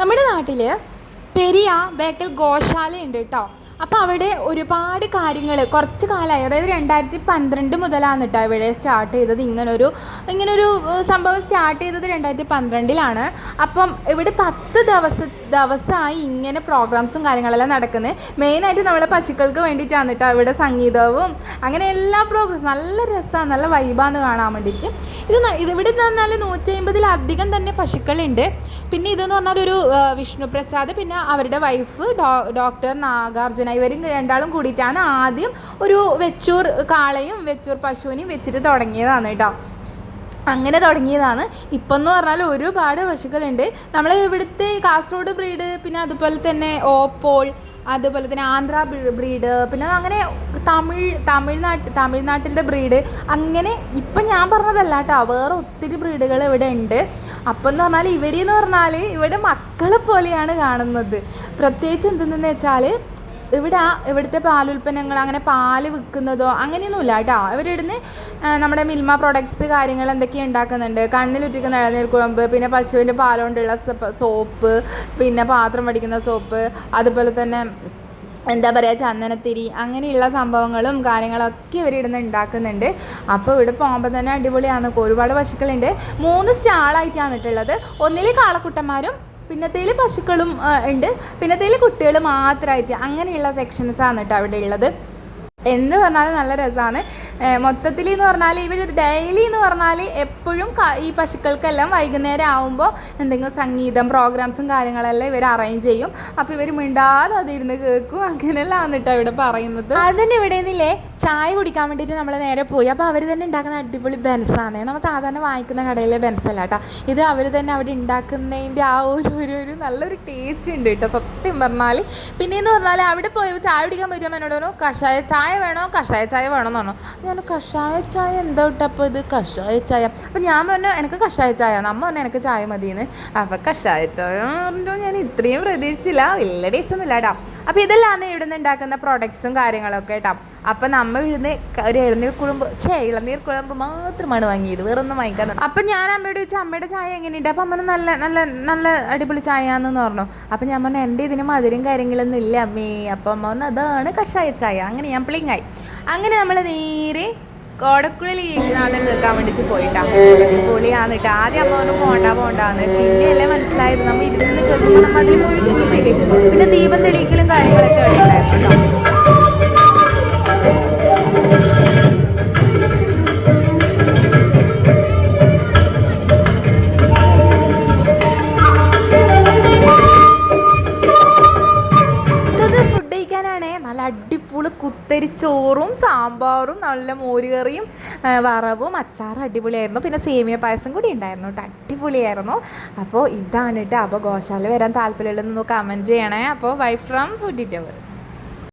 നമ്മുടെ നാട്ടിൽ പെരിയ ബേക്കൽ ഗോശാല ഉണ്ട് കേട്ടോ അപ്പോൾ അവിടെ ഒരുപാട് കാര്യങ്ങൾ കുറച്ച് കാലമായി അതായത് രണ്ടായിരത്തി പന്ത്രണ്ട് മുതലാണ് കേട്ടോ ഇവിടെ സ്റ്റാർട്ട് ചെയ്തത്. ഇങ്ങനൊരു ഇങ്ങനൊരു സംഭവം സ്റ്റാർട്ട് ചെയ്തത് രണ്ടായിരത്തി പന്ത്രണ്ടിലാണ് അപ്പം ഇവിടെ പത്ത് ദിവസ ദിവസമായി ഇങ്ങനെ പ്രോഗ്രാംസും കാര്യങ്ങളെല്ലാം നടക്കുന്നത് മെയിനായിട്ട് നമ്മളെ പശുക്കൾക്ക് വേണ്ടിയിട്ടാണ് കേട്ടോ ഇവിടെ സംഗീതവും അങ്ങനെ എല്ലാ പ്രോഗ്രാംസും നല്ല രസമാണ് നല്ല വൈബാന്ന് കാണാൻ വേണ്ടിയിട്ട് ഇത് ഇത് ഇവിടെ എന്ന് പറഞ്ഞാൽ നൂറ്റി അമ്പതിലധികം തന്നെ പശുക്കളുണ്ട്. പിന്നെ ഇതെന്ന് പറഞ്ഞാൽ ഒരു വിഷ്ണുപ്രസാദ് വിഷ്ണു പ്രസാദ് പിന്നെ അവരുടെ വൈഫ് ഡോക്ടർ നാഗാർജുന ഇവരും രണ്ടാളും കൂടിയിട്ടാണ് ആദ്യം ഒരു വെച്ചൂർ കാളയും വെച്ചൂർ പശുവിനെയും വെച്ചിട്ട് തുടങ്ങിയതാണ് കേട്ടോ. അങ്ങനെ തുടങ്ങിയതാണ്. ഇപ്പം എന്ന് പറഞ്ഞാൽ ഒരുപാട് പശുക്കളുണ്ട്. നമ്മൾ ഇവിടുത്തെ കാസർഗോഡ് ബ്രീഡ് പിന്നെ അതുപോലെ തന്നെ ഓപ്പോൾ അതുപോലെ തന്നെ ആന്ധ്ര ബ്രീഡ് പിന്നെ അങ്ങനെ തമിഴ് തമിഴ്നാട്ട് തമിഴ്നാട്ടിലെ ബ്രീഡ്. അങ്ങനെ ഇപ്പം ഞാൻ പറഞ്ഞതല്ല കേട്ടോ വേറെ ഒത്തിരി ബ്രീഡുകൾ ഇവിടെ ഉണ്ട്. അപ്പം എന്ന് പറഞ്ഞാൽ ഇവരെന്ന് പറഞ്ഞാൽ ഇവിടെ മക്കളെ പോലെയാണ് കാണുന്നത്. പ്രത്യേകിച്ച് എന്തെന്ന് വെച്ചാൽ ഇവിടെ ഇവിടുത്തെ പാലുൽപ്പന്നങ്ങൾ അങ്ങനെ പാൽ വിൽക്കുന്നതോ അങ്ങനെയൊന്നുമില്ല കേട്ടോ. ഇവരിടുന്ന് നമ്മുടെ മിൽമ പ്രൊഡക്ട്സ് കാര്യങ്ങൾ എന്തൊക്കെയാണ് ഉണ്ടാക്കുന്നുണ്ട്. കണ്ണിലുറ്റിക്കുന്ന ഇളനീർക്കുഴമ്പ് പിന്നെ പശുവിന്റെ പാലുകൊണ്ടുള്ള സോപ്പ് പിന്നെ പാത്രം വടിക്കുന്ന സോപ്പ് അതുപോലെ തന്നെ എന്താ പറയുക ചന്ദനത്തിരി അങ്ങനെയുള്ള സംഭവങ്ങളും കാര്യങ്ങളൊക്കെ ഇവരിടുന്ന് ഉണ്ടാക്കുന്നുണ്ട്. അപ്പോൾ ഇവിടെ പോകുമ്പോൾ തന്നെ അടിപൊളിയാണ് ഒരുപാട് പശുക്കളുണ്ട്. മൂന്ന് സ്റ്റാളായിട്ടാണ് ഇട്ടുള്ളത്. ഒന്നിലെ കാളക്കുട്ടന്മാരും പിന്നത്തേൽ പശുക്കളും ഉണ്ട്. പിന്നത്തേൽ കുട്ടികൾ മാത്രമായിട്ട് അങ്ങനെയുള്ള സെക്ഷൻസാണ് കേട്ടോ അവിടെ ഉള്ളത്. എന്ന് പറഞ്ഞാൽ നല്ല രസമാണ് മൊത്തത്തിൽ എന്ന് പറഞ്ഞാൽ ഇവർ ഡെയിലി എന്ന് പറഞ്ഞാൽ എപ്പോഴും ഈ പശുക്കൾക്കെല്ലാം വൈകുന്നേരം ആകുമ്പോൾ എന്തെങ്കിലും സംഗീതം പ്രോഗ്രാംസും കാര്യങ്ങളെല്ലാം ഇവർ അറേഞ്ച് ചെയ്യും. അപ്പോൾ ഇവർ മിണ്ടാതെ അതിരുന്ന് കേൾക്കും. അങ്ങനെയെല്ലാം എന്നിട്ട് ഇവിടെ പറയുന്നത്. അതിന് ഇവിടെ നിന്നില്ലേ? ചായ കുടിക്കാൻ വേണ്ടിയിട്ട് നമ്മൾ നേരെ പോയി. അപ്പോൾ അവർ തന്നെ ഉണ്ടാക്കുന്ന അടിപൊളി ബെൻസാണ്. നമ്മൾ സാധാരണ വാങ്ങിക്കുന്ന കടയിലെ ബെൻസല്ല കേട്ടോ ഇത് അവർ തന്നെ അവിടെ ഉണ്ടാക്കുന്നതിന്റെ ആ ഒരു ഒരു ഒരു നല്ലൊരു ടേസ്റ്റ് ഉണ്ട് കേട്ടോ സത്യം പറഞ്ഞാൽ പിന്നെയെന്ന് പറഞ്ഞാൽ അവിടെ പോയി ചായ കുടിക്കാൻ പറ്റുമ്പോൾ എന്നോട് കഷായ ചായ വേണോ? കഷായ ചായ വേണോ എന്ന് പറഞ്ഞു ഞാൻ കഷായ ചായ എന്താ ഇട്ടപ്പോൾ ഇത്? കഷായ ചായ. അപ്പം ഞാൻ പറഞ്ഞു എനിക്ക് കഷായ ചായ അമ്മ പറഞ്ഞു എനിക്ക് ചായ മതിയെന്ന് അപ്പം കഷായ ചായ പറഞ്ഞു ഞാൻ ഇത്രയും പ്രതീക്ഷിച്ചില്ല. വലിയ ടേസ്റ്റ് ഒന്നും ഇല്ല കേട്ടോ അപ്പോൾ ഇതെല്ലാം ഇവിടെ നിന്ന് ഉണ്ടാക്കുന്ന പ്രോഡക്ട്സും കാര്യങ്ങളൊക്കെ കേട്ടോ അപ്പം നമ്മൾ ഇവിടുന്ന് ക- ഒരു ഇളനീർ കുഴമ്പ് ഛേ ഇളനീർ കുഴമ്പ് മാത്രമാണ് വാങ്ങിയത്. വേറൊന്നും വാങ്ങിക്കാൻ അപ്പം ഞാൻ അമ്മയോട് ചോദിച്ചു അമ്മയുടെ ചായ എങ്ങനെയുണ്ട്? അപ്പം അമ്മ നല്ല നല്ല നല്ല അടിപൊളി ചായ എന്ന് പറഞ്ഞു. അപ്പം ഞാൻ പറഞ്ഞു എന്റെ ഇതിന് മധുരം കാര്യങ്ങളൊന്നും ഇല്ല അമ്മേ. അപ്പം അമ്മ അതാണ് കഷായ ചായ. അങ്ങനെ ഞാൻ പ്ലിങ്ങായി അങ്ങനെ നമ്മൾ നേരെ കോടക്കുഴലി നാദം കേൾക്കാൻ വേണ്ടിയിട്ട് പോയിട്ടാണ് പൊളിയാണ് കേട്ടോ. ആദ്യം അമ്മ പറഞ്ഞു പോണ്ട പോണ്ടാന്ന്. പിന്നെ അല്ലേ മനസ്സിലായത്? നമ്മൾ ഇരുന്ന് കേൾക്കുമ്പോൾ നമ്മൾ അതിൽ മുഴുകി പോയി പിന്നെ ദീപം തെളിയിക്കലും കാര്യങ്ങളൊക്കെ അവിടെ ചോറും സാമ്പാറും നല്ല മോരുകറിയും വറവും അച്ചാറും അടിപൊളിയായിരുന്നു. പിന്നെ സേമിയ പായസം കൂടി ഉണ്ടായിരുന്നു കേട്ടോ. അടിപൊളിയായിരുന്നു. അപ്പോൾ ഇതാണ് കേട്ടോ. അപ്പോൾ ഗോശാല വരാൻ താല്പര്യമുള്ളതെന്ന് കമന്റ് ചെയ്യണേ. അപ്പോൾ വൈ ഫ്രം ഫുഡ് ടവർ